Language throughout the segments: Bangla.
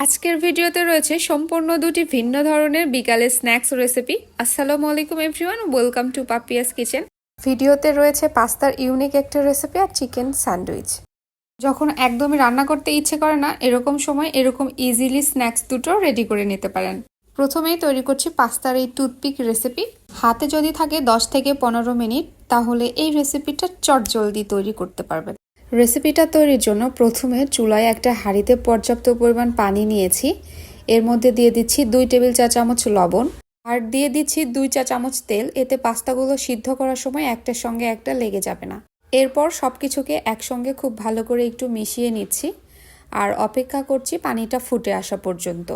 আজকের ভিডিওতে রয়েছে সম্পূর্ণ দুটি ভিন্ন ধরনের বিকালের স্ন্যাক্স রেসিপি। আসসালামু আলাইকুম everyone, welcome to Papiya's kitchen. ভিডিওতে রয়েছে পাস্তার ইউনিক একটা রেসিপি আর চিকেন স্যান্ডউইচ। যখন একদমই রান্না করতে ইচ্ছে করে না, এরকম সময় এরকম ইজিলি স্ন্যাক্স দুটো রেডি করে নিতে পারেন। প্রথমেই তৈরি করছি পাস্তার এই টুথপিক রেসিপি হাতে যদি থাকে দশ থেকে পনেরো মিনিট, তাহলে এই রেসিপিটা চট জলদি তৈরি করতে পারবেন। রেসিপিটা তৈরির জন্য প্রথমে চুলায় একটা হাঁড়িতে পর্যাপ্ত পরিমাণ পানি নিয়েছি। এর মধ্যে দিয়ে দিচ্ছি দুই টেবিল চা চামচ লবণ আর দিয়ে দিচ্ছি দুই চা চামচ তেল। এতে পাস্তাগুলো সিদ্ধ করার সময় একটার সঙ্গে একটা লেগে যাবে না। এরপর সব কিছুকে একসঙ্গে খুব ভালো করে একটু মিশিয়ে নিচ্ছি আর অপেক্ষা করছি পানিটা ফুটে আসা পর্যন্ত।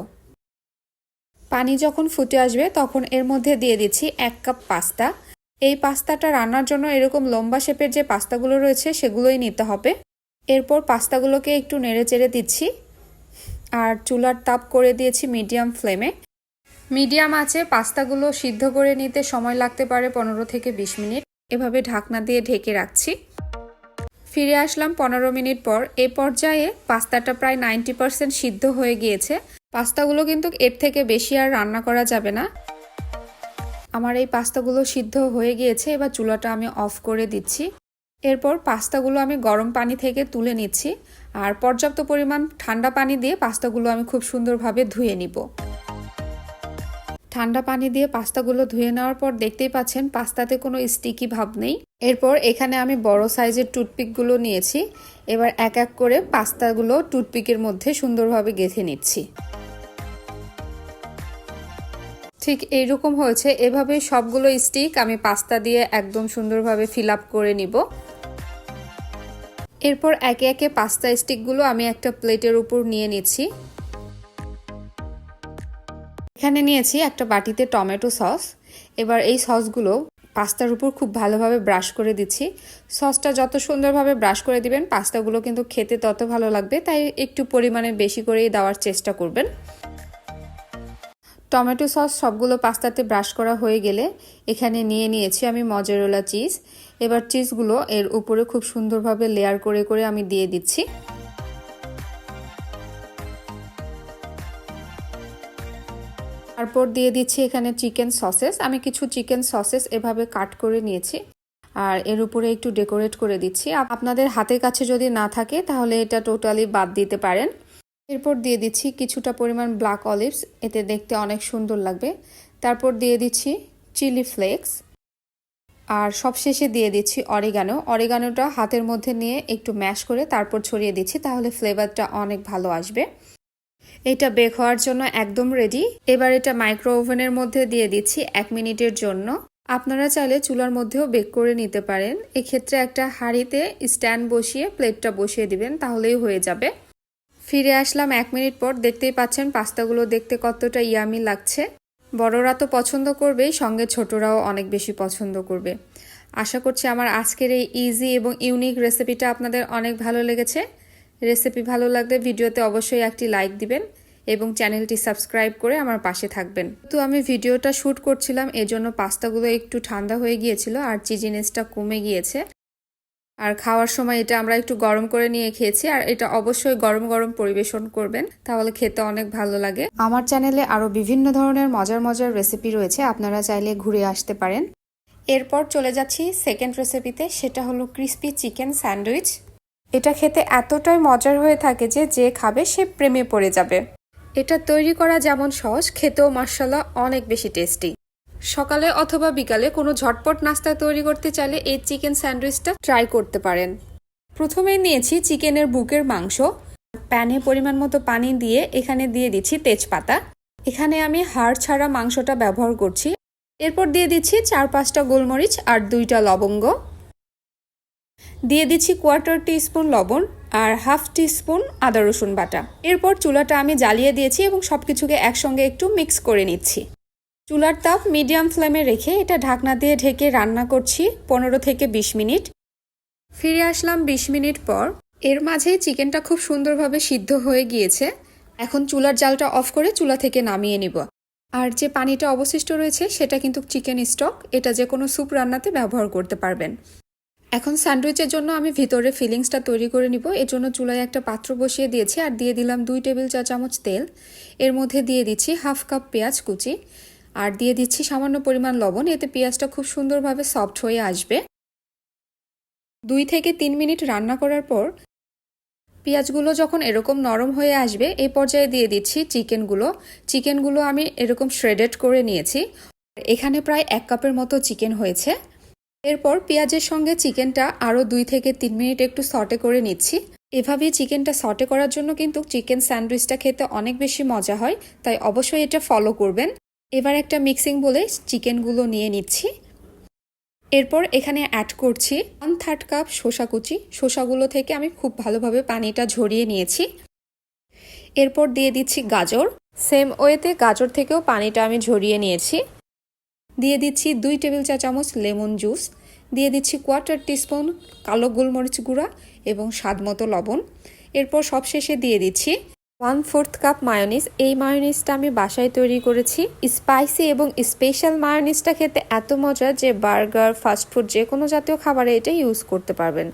পানি যখন ফুটে আসবে তখন এর মধ্যে দিয়ে দিচ্ছি এক কাপ পাস্তা। এই পাস্তাটা রান্নার জন্য এরকম লম্বা শেপের যে পাস্তাগুলো রয়েছে সেগুলোই নিতে হবে। এরপর পাস্তাগুলোকে একটু নেড়ে চেড়ে দিচ্ছি। আর চুলার তাপ করে দিয়েছি মিডিয়াম ফ্লেমে। মিডিয়াম আছে পাস্তাগুলো সিদ্ধ করে নিতে সময় লাগতে পারে পনেরো থেকে বিশ মিনিট। এভাবে ঢাকনা দিয়ে ঢেকে রাখছি। ফিরে আসলাম পনেরো মিনিট পর। এ পর্যায়ে পাস্তাটা প্রায় নাইনটি পার্সেন্ট সিদ্ধ হয়ে গিয়েছে। পাস্তাগুলো কিন্তু এর থেকে বেশি আর রান্না করা যাবে না। আমার এই পাস্তাগুলো সিদ্ধ হয়ে গিয়েছে, এবার চুলাটা আমি অফ করে দিচ্ছি। এরপর পাস্তাগুলো আমি গরম পানি থেকে তুলে নিচ্ছি আর পর্যাপ্ত পরিমাণ ঠান্ডা পানি দিয়ে পাস্তাগুলো আমি খুব সুন্দরভাবে ধুয়ে নিব। ঠান্ডা পানি দিয়ে পাস্তাগুলো ধুয়ে নেওয়ার পর দেখতেই পাচ্ছেন পাস্তাতে কোনো স্টিকি ভাব নেই। এরপর এখানে আমি বড় সাইজের টুথপিকগুলো নিয়েছি। এবার এক এক করে পাস্তাগুলো টুথপিকের মধ্যে সুন্দরভাবে গেঁথে নিচ্ছি। ঠিক এইরকম হয়েছে। এভাবে সবগুলো স্টিক আমি পাস্তা দিয়ে একদম সুন্দরভাবে ফিল আপ করে নিব। এরপর একে একে পাস্তা স্টিকগুলো আমি একটা প্লেটের উপর নিয়ে নিচ্ছি। এখানে নিয়েছি একটা বাটিতে টমেটো সস। এবার এই সসগুলো পাস্তার উপর খুব ভালোভাবে ব্রাশ করে দিচ্ছি। সসটা যত সুন্দরভাবে ব্রাশ করে দিবেন, পাস্তাগুলো কিন্তু খেতে তত ভালো লাগবে, তাই একটু পরিমাণে বেশি করেই দেওয়ার চেষ্টা করবেন। টমেটো সস সবগুলো পাস্তাতে ব্রাশ করা হয়ে গেলে এখানে নিয়ে নিয়েছি আমি মজারেলা চিজ। এবার চিজগুলো এর উপরে খুব সুন্দরভাবে লেয়ার করে করে আমি দিয়ে দিচ্ছি। তারপর দিয়ে দিচ্ছি এখানে চিকেন সসেস। আমি কিছু চিকেন সসেস এভাবে কাট করে নিয়েছি আর এর উপরে একটু ডেকোরেট করে দিচ্ছি। আপনাদের হাতের কাছে যদি না থাকে তাহলে এটা টোটালি বাদ দিতে পারেন। এরপর দিয়ে দিচ্ছি কিছুটা পরিমাণ ব্ল্যাক অলিভস এতে দেখতে অনেক সুন্দর লাগবে। তারপর দিয়ে দিচ্ছি চিলি ফ্লেক্স আর সবশেষে দিয়ে দিচ্ছি অরিগানো অরিগানোটা হাতের মধ্যে নিয়ে একটু ম্যাশ করে তারপর ছড়িয়ে দিচ্ছি, তাহলে ফ্লেভারটা অনেক ভালো আসবে। এটা বেক হওয়ার জন্য একদম রেডি এবার এটা মাইক্রো ওভেনের মধ্যে দিয়ে দিচ্ছি এক মিনিটের জন্য। আপনারা চাইলে চুলার মধ্যেও বেক করে নিতে পারেন। এক্ষেত্রে একটা হাঁড়িতে স্ট্যান্ড বসিয়ে প্লেটটা বসিয়ে দিবেন, তাহলেই হয়ে যাবে। ফিরে আসলাম এক মিনিট পর। দেখতেই পাচ্ছেন পাস্তাগুলো দেখতে কতটা ইয়ামি লাগছে। বড়রা তো পছন্দ করবেই, সঙ্গে ছোটরাও অনেক বেশি পছন্দ করবে। আশা করছি আমার আজকের এই ইজি এবং ইউনিক রেসিপিটা আপনাদের অনেক ভালো লেগেছে। রেসিপি ভালো লাগলে ভিডিওতে অবশ্যই একটি লাইক দিবেন এবং চ্যানেলটি সাবস্ক্রাইব করে আমার পাশে থাকবেন। তো আমি ভিডিওটা শ্যুট করছিলাম, এজন্য পাস্তাগুলো একটু ঠান্ডা হয়ে গিয়েছিল আর চিজিনেসটা কমে গিয়েছে। আর খাওয়ার সময় এটা আমরা একটু গরম করে নিয়ে খেয়েছি, আর এটা অবশ্যই গরম গরম পরিবেশন করবেন, তাহলে খেতে অনেক ভালো লাগে। আমার চ্যানেলে আরও বিভিন্ন ধরনের মজার মজার রেসিপি রয়েছে, আপনারা চাইলে ঘুরে আসতে পারেন। এরপর চলে যাচ্ছি সেকেন্ড রেসিপিতে সেটা হলো ক্রিস্পি চিকেন স্যান্ডউইচ এটা খেতে এতটাই মজার হয়ে থাকে যে যে খাবে সে প্রেমে পড়ে যাবে। এটা তৈরি করা যেমন সহজ, খেতেও মার্শাল্লাহ অনেক বেশি টেস্টি সকালে অথবা বিকালে কোনো ঝটপট নাস্তা তৈরি করতে চাইলে এই চিকেন স্যান্ডউইচটা ট্রাই করতে পারেন। প্রথমেই নিয়েছি চিকেনের বুকের মাংস। প্যানে পরিমাণ মতো পানি দিয়ে এখানে দিয়ে দিচ্ছি তেজপাতা। এখানে আমি হাড় ছাড়া মাংসটা ব্যবহার করছি। এরপর দিয়ে দিচ্ছি চার পাঁচটা গোলমরিচ আর দুইটা লবঙ্গ। দিয়ে দিচ্ছি কোয়ার্টার টিস্পুন লবণ আর হাফ টিস্পুন আদা রসুন বাটা। এরপর চুলাটা আমি জ্বালিয়ে দিয়েছি এবং সব কিছুকে একসঙ্গে একটু মিক্স করে নিচ্ছি। চুলার তাপ মিডিয়াম ফ্লেমে রেখে এটা ঢাকনা দিয়ে ঢেকে রান্না করছি পনেরো থেকে বিশ মিনিট। ফিরে আসলাম বিশ মিনিট পর। এর মাঝেই চিকেনটা খুব সুন্দরভাবে সিদ্ধ হয়ে গিয়েছে। এখন চুলার জালটা অফ করে চুলা থেকে নামিয়ে নিব। আর যে পানিটা অবশিষ্ট রয়েছে সেটা কিন্তু চিকেন স্টক। এটা যে কোনো স্যুপ রান্নাতে ব্যবহার করতে পারবেন। এখন স্যান্ডউইচের জন্য আমি ভিতরে ফিলিংসটা তৈরি করে নিব। এর জন্য চুলায় একটা পাত্র বসিয়ে দিয়েছি আর দিয়ে দিলাম দুই টেবিল চা চামচ তেল। এর মধ্যে দিয়ে দিচ্ছি হাফ কাপ পেঁয়াজ কুচি। আর দিয়ে দিচ্ছি সামান্য পরিমাণ লবণ, এতে পেঁয়াজটা খুব সুন্দরভাবে সফট হয়ে আসবে। দুই থেকে তিন মিনিট রান্না করার পর পেঁয়াজগুলো যখন এরকম নরম হয়ে আসবে এই পর্যায়ে দিয়ে দিচ্ছি চিকেনগুলো। চিকেনগুলো আমি এরকম শ্রেডেড করে নিয়েছি। এখানে প্রায় এক কাপের মতো চিকেন হয়েছে। এরপর পেঁয়াজের সঙ্গে চিকেনটা আরও দুই থেকে তিন মিনিট একটু সটে করে নিচ্ছি। এভাবেই চিকেনটা সটে করার জন্য কিন্তু চিকেন স্যান্ডউইচটা খেতে অনেক বেশি মজা হয়, তাই অবশ্যই এটা ফলো করবেন। এবার একটা মিক্সিং বলে চিকেনগুলো নিয়ে নিচ্ছি। এরপর এখানে অ্যাড করছি ওয়ান থার্ড কাপ শসা কুচি। শসাগুলো থেকে আমি খুব ভালোভাবে পানিটা ঝরিয়ে নিয়েছি। এরপর দিয়ে দিচ্ছি গাজর। সেম ওয়েতে গাজর থেকেও পানিটা আমি ঝরিয়ে নিয়েছি। দিয়ে দিচ্ছি দুই টেবিল চা চামচ লেমন জুস। দিয়ে দিচ্ছি কোয়ার্টার টিস্পুন কালো গোলমরিচ গুঁড়া এবং স্বাদ মতো লবণ। এরপর সবশেষে দিয়ে দিচ্ছি ওয়ান ফোর্থ কাপ মায়োনিজ। এই মায়োনিজটা আমি বাসায় তৈরি করেছি। স্পাইসি এবং স্পেশাল মায়োনিজটা খেতে এত মজা যে বার্গার ফাস্টফুড যে কোনো জাতীয় খাবারে এটা ইউজ করতে পারবেন।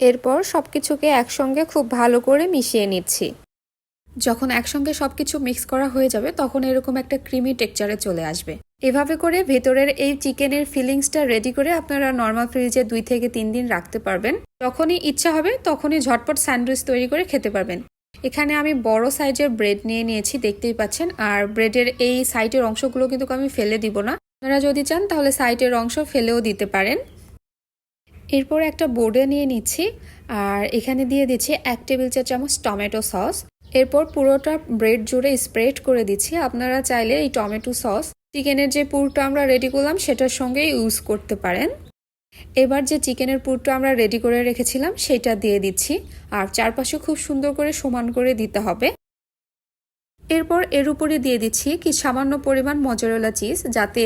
এরপর সব কিছুকে একসঙ্গে খুব ভালো করে মিশিয়ে নিচ্ছি। যখন একসঙ্গে সব কিছু মিক্স করা হয়ে যাবে, তখন এরকম একটা ক্রিমি টেক্সচারে চলে আসবে। এভাবে করে ভেতরের এই চিকেনের ফিলিংসটা রেডি করে আপনারা নর্মাল ফ্রিজে দুই থেকে তিন দিন রাখতে পারবেন। যখনই ইচ্ছা হবে, তখনই ঝটপট স্যান্ডউইচ তৈরি করে খেতে পারবেন। এখানে আমি বড় সাইজের ব্রেড নিয়ে নিয়েছি, দেখতেই পাচ্ছেন। আর ব্রেডের এই সাইডের অংশগুলো কিন্তু আমি ফেলে দিব না। আপনারা যদি চান, তাহলে সাইডের অংশ ফেলেও দিতে পারেন। এরপর একটা বোর্ডে নিয়ে নিচ্ছি, আর এখানে দিয়ে দিচ্ছি এক টেবিল চা চামচ টমেটো সস। এরপর পুরোটা ব্রেড জুড়ে স্প্রেড করে দিচ্ছি। আপনারা চাইলে এই টমেটো সস, চিকেনের যে পুরটা আমরা রেডি করলাম, সেটার সঙ্গে ইউজ করতে পারেন। এবার যে চিকেনের পুরটা আমরা রেডি করে রেখেছিলাম, সেটা দিয়ে দিচ্ছি। আর চারপাশে খুব সুন্দর করে সমান করে দিতে হবে। এরপর এর উপরে দিয়ে দিচ্ছি কি সামান্য পরিমাণ মজরোলা চিজ যাতে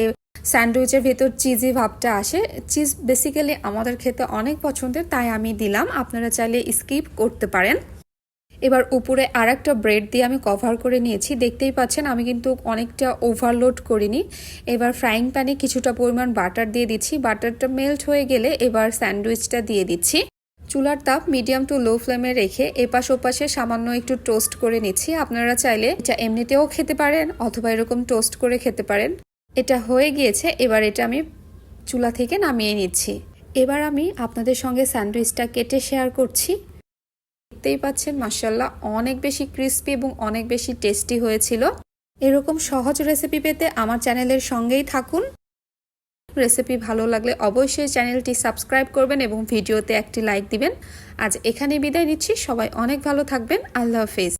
স্যান্ডউইচের ভেতর চিজি ভাবটা আসে। চিজ বেসিক্যালি আমাদের খেতে অনেক পছন্দের, তাই আমি দিলাম। আপনারা চাইলে স্কিপ করতে পারেন। এবার উপরে আর একটা ব্রেড দিয়ে আমি কভার করে নিয়েছি। দেখতেই পাচ্ছেন, আমি কিন্তু অনেকটা ওভারলোড করিনি। এবার ফ্রাইং প্যানে কিছুটা পরিমাণ বাটার দিয়ে দিচ্ছি। বাটারটা মেল্ট হয়ে গেলে এবার স্যান্ডউইচটা দিয়ে দিচ্ছি। চুলার তাপ মিডিয়াম টু লো ফ্লেমে রেখে এপাশ ওপাশে সামান্য একটু টোস্ট করে নিচ্ছি। আপনারা চাইলে এটা এমনিতেও খেতে পারেন অথবা এরকম টোস্ট করে খেতে পারেন। এটা হয়ে গিয়েছে, এবার এটা আমি চুলা থেকে নামিয়ে নিচ্ছি। এবার আমি আপনাদের সঙ্গে স্যান্ডউইচটা কেটে শেয়ার করছি। দেখতেই পাচ্ছেন মাসাল্লাহ অনেক বেশি ক্রিস্পি এবং অনেক বেশি টেস্টি হয়েছিল। এরকম সহজ রেসিপি পেতে আমার চ্যানেলের সঙ্গেই থাকুন। রেসিপি ভালো লাগলে অবশ্যই চ্যানেলটি সাবস্ক্রাইব করবেন এবং ভিডিওতে একটি লাইক দিবেন। আজ এখানে বিদায় নিচ্ছি। সবাই অনেক ভালো থাকবেন। আল্লাহ হাফিজ।